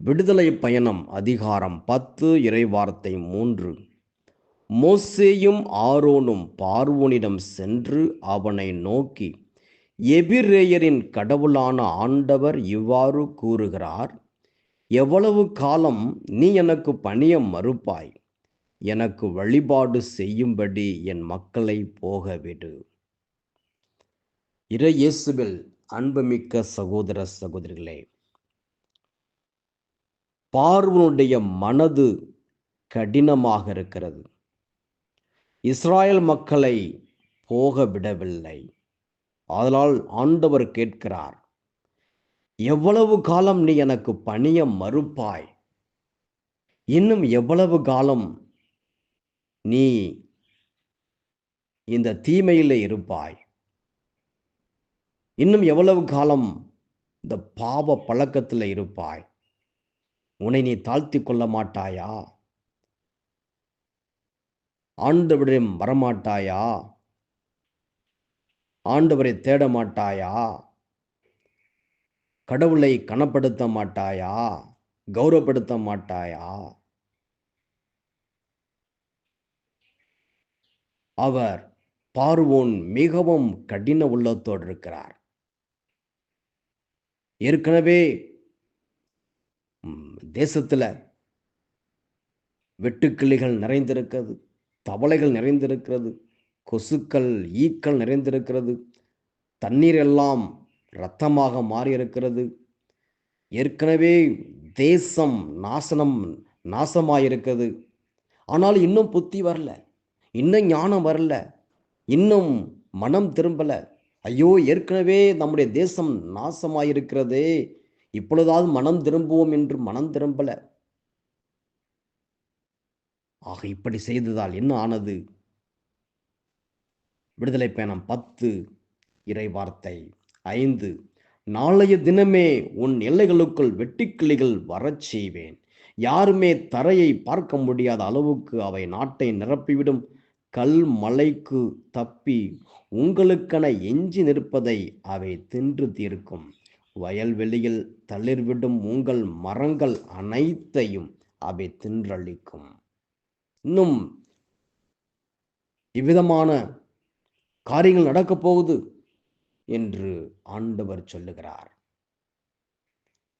விடுதலை பயணம் அதிகாரம் பத்து இறைவார்த்தை மூன்று. மோசேயும் ஆரோனும் பார்வோனிடம் சென்று அவனை நோக்கி எபிரேயரின் கடவுளான ஆண்டவர் இவ்வாறு கூறுகிறார் எவ்வளவு காலம் நீ எனக்கு பணிய மறுப்பாய்? எனக்கு வழிபாடு செய்யும்படி என் மக்களை போக விடு. இறையேசுவில் அன்புமிக்க சகோதர சகோதரிகளே பார்வனுடைய மனது கடினமாக இருக்கிறது. இஸ்ராயல் மக்களை போக விடவில்லை. அதனால் ஆண்டவர் கேட்கிறார் எவ்வளவு காலம் நீ எனக்கு பணிய மறுப்பாய்? இன்னும் எவ்வளவு காலம் நீ இந்த தீமையில் இருப்பாய்? இன்னும் எவ்வளவு காலம் இந்த பாவ பழக்கத்தில் இருப்பாய்? உன்னை நீ தாழ்த்தி கொள்ள மாட்டாயா? ஆண்டவரிடம் வரமாட்டாயா? ஆண்டவரை தேட மாட்டாயா? கடவுளை கனப்படுத்த மாட்டாயா? கௌரவப்படுத்த மாட்டாயா? அவர் பார்வோன் மிகவும் கடின உள்ளத்தோடு இருக்கிறார். ஏற்கனவே தேசத்தில் வெட்டுக்கிளிகள் நிறைந்திருக்கிறது தவளைகள் நிறைந்திருக்கிறது கொசுக்கள் ஈக்கள் நிறைந்திருக்கிறது தண்ணீர் எல்லாம் இரத்தமாக மாறியிருக்கிறது. ஏற்கனவே தேசம் நாசனம் நாசமாயிருக்கிறது. ஆனால் இன்னும் புத்தி வரல இன்னும் ஞானம் வரல இன்னும் மனம் திரும்பலை. ஐயோ ஏற்கனவே நம்முடைய தேசம் நாசமாயிருக்கிறதே. இப்பொழுதாவது மனம் திரும்புவோம் என்று மனம் திரும்பல. ஆக இப்படி செய்ததால் என்ன ஆனது? விடுதலை பயணம் பத்து இறை வார்த்தை ஐந்து. நாளைய தினமே உன் எல்லைகளுக்குள் வெட்டிக்கிளிகள் வரச் செய்வேன். யாருமே தரையை பார்க்க முடியாத அளவுக்கு அவை நாட்டை நிரப்பிவிடும். கல் மலைக்கு தப்பி உங்களுக்கென எஞ்சி நிற்பதை அவை தின்று தீர்க்கும். வயல்வெளியில் தளிர்விடும் உங்கள் மரங்கள் அனைத்தையும் அவை தின்றளிக்கும். இன்னும் இவ்விதமான காரியங்கள் நடக்கப் போகுது என்று ஆண்டவர் சொல்லுகிறார்.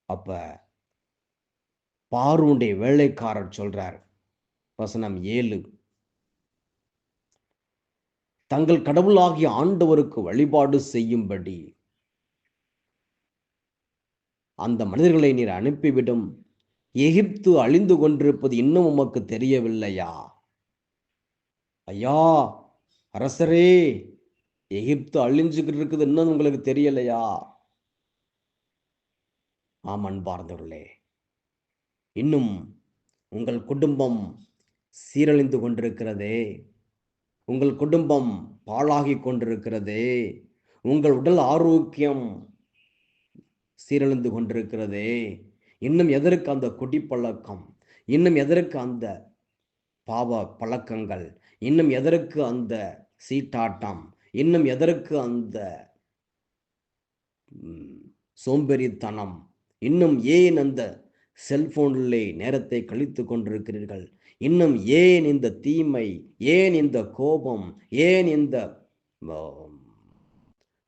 அப்ப பாருடைய வேலைக்காரர் சொல்றார் வசனம் ஏழு. தங்கள் கடவுளாகிய ஆண்டவருக்கு வழிபாடு செய்யும்படி அந்த மனிதர்களை நீர் அனுப்பிவிடும். எகிப்து அழிந்து கொண்டிருப்பது இன்னும் உமக்கு தெரியவில்லையா? ஐயா அரசரே எகிப்து அழிஞ்சுக்கிட்டு இருக்குது இன்னும் உங்களுக்கு தெரியலையா? ஆம் அன்பார்ந்தவர்களே இன்னும் உங்கள் குடும்பம் சீரழிந்து கொண்டிருக்கிறதே உங்கள் குடும்பம் பாழாகி கொண்டிருக்கிறதே உங்கள் உடல் ஆரோக்கியம் சீரழிந்து கொண்டிருக்கிறதே. இன்னும் எதற்கு அந்த குடிப்பழக்கம்? இன்னும் எதற்கு அந்த பாவ பழக்கங்கள்? இன்னும் எதற்கு அந்த சீட்டாட்டம்? இன்னும் எதற்கு அந்த சோம்பேறித்தனம்? இன்னும் ஏன் அந்த செல்போனிலே நேரத்தை கழித்து கொண்டிருக்கிறீர்கள்? இன்னும் ஏன் இந்த தீமை? ஏன் இந்த கோபம்? ஏன் இந்த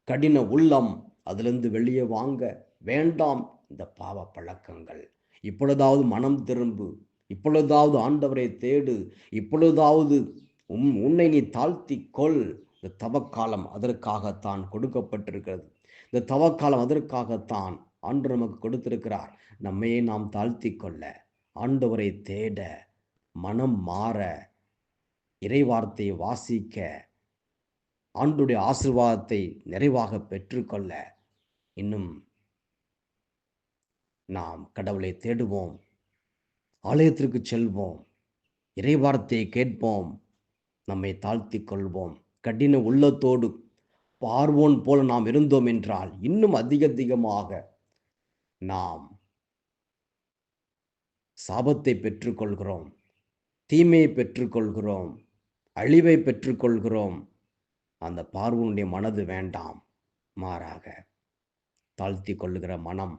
கடின உள்ளம் அதிலிருந்து வெளியே வாங்க? வேண்டாம் இந்த பாவ பழக்கங்கள். இப்பொழுதாவது மனம் திரும்பு. இப்பொழுதாவது ஆண்டவரை தேடு. இப்பொழுதாவது உம் உன்னை நீ தாழ்த்தி கொள். இந்த தவக்காலம் அதற்காகத்தான் கொடுக்கப்பட்டிருக்கிறது. இந்த தவக்காலம் அதற்காகத்தான் ஆண்டு நமக்கு கொடுத்திருக்கிறார். நம்மையே நாம் தாழ்த்தி கொள்ள. ஆண்டவரை தேட. மனம் மாற. இறைவார்த்தையை வாசிக்க. ஆண்டுடைய ஆசிர்வாதத்தை நிறைவாக பெற்றுக்கொள்ள. இன்னும் நாம் கடவுளை தேடுவோம். ஆலயத்திற்கு செல்வோம். இறைவார்த்தையை கேட்போம். நம்மை தாழ்த்தி கொள்வோம். கடின உள்ளத்தோடு பார்வோன் போல நாம் இருந்தோம் என்றால் இன்னும் அதிக அதிகமாக நாம் சாபத்தை பெற்றுக்கொள்கிறோம். தீமையை பெற்றுக்கொள்கிறோம். அழிவை பெற்றுக்கொள்கிறோம். அந்த பார்வனுடைய மனது வேண்டாம். மாறாக தாழ்த்தி கொள்ளுகிற மனம்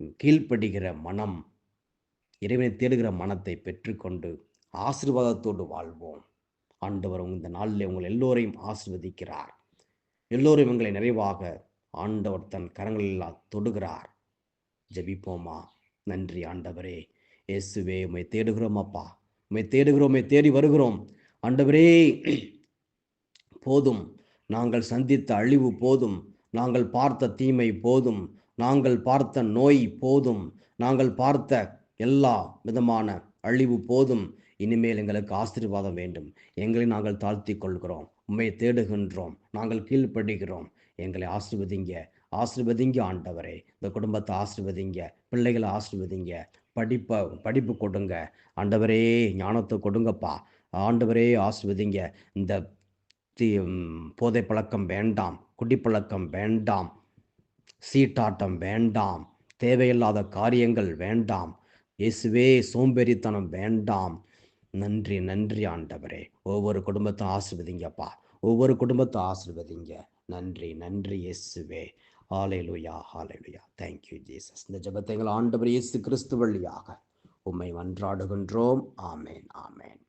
கீழ்ப்படுகிற மனம் இறைவனை தேடுகிற மனத்தை பெற்றுக்கொண்டு ஆசீர்வாதத்தோடு வாழ்வோம். ஆண்டவர் இந்த நாளில் உங்கள் எல்லோரையும் ஆசிர்வதிக்கிறார். எல்லோரும் எங்களை நிறைவாக ஆண்டவர் தன் கரங்களில் தொடுகிறார். ஜபிப்போமா? நன்றி ஆண்டவரே. இயேசுவே உம்மை தேடுகிறோம் அப்பா. உம்மை தேடுகிறோம் தேடி வருகிறோம். ஆண்டவரே போதும். நாங்கள் சந்தித்த அழிவு போதும். நாங்கள் பார்த்த தீமை போதும். நாங்கள் பார்த்த நோய் போதும். நாங்கள் பார்த்த எல்லா விதமான அழிவு போதும். இனிமேல் எங்களுக்கு ஆசீர்வாதம் வேண்டும். எங்களை நாங்கள் தாழ்த்தி கொள்கிறோம். உண்மை தேடுகின்றோம். நாங்கள் கீழ்ப்படுகிறோம். எங்களை ஆசிர்வதிங்க. ஆசிர்வதிங்க ஆண்டவரே. இந்த குடும்பத்தை ஆசிர்வதிங்க. பிள்ளைகளை ஆசிர்வதிங்க. படிப்பை படிப்பு கொடுங்க. ஆண்டவரே ஞானத்தை கொடுங்கப்பா. ஆண்டவரே ஆசிர்வதிங்க. இந்த தீ போதை பழக்கம் வேண்டாம். குடிப்பழக்கம் வேண்டாம். சீட்டாட்டம் வேண்டாம். தேவையில்லாத காரியங்கள் வேண்டாம். இயேசுவே சோம்பேறித்தனம் வேண்டாம். நன்றி நன்றி ஆண்டவரே. ஒவ்வொரு குடும்பத்தை ஆசிர்வதிங்கப்பா. ஒவ்வொரு குடும்பத்தை ஆசிர்வதிங்க. நன்றி நன்றி இயேசுவே. ஹalleluya ஹalleluya. தேங்க்யூ ஜீசஸ் இந்த ஜெபத்தை எங்கள் ஆண்டவர் இயேசு கிறிஸ்து வழியாக உம்மை மன்றாடுகின்றோம். ஆமேன் ஆமேன்.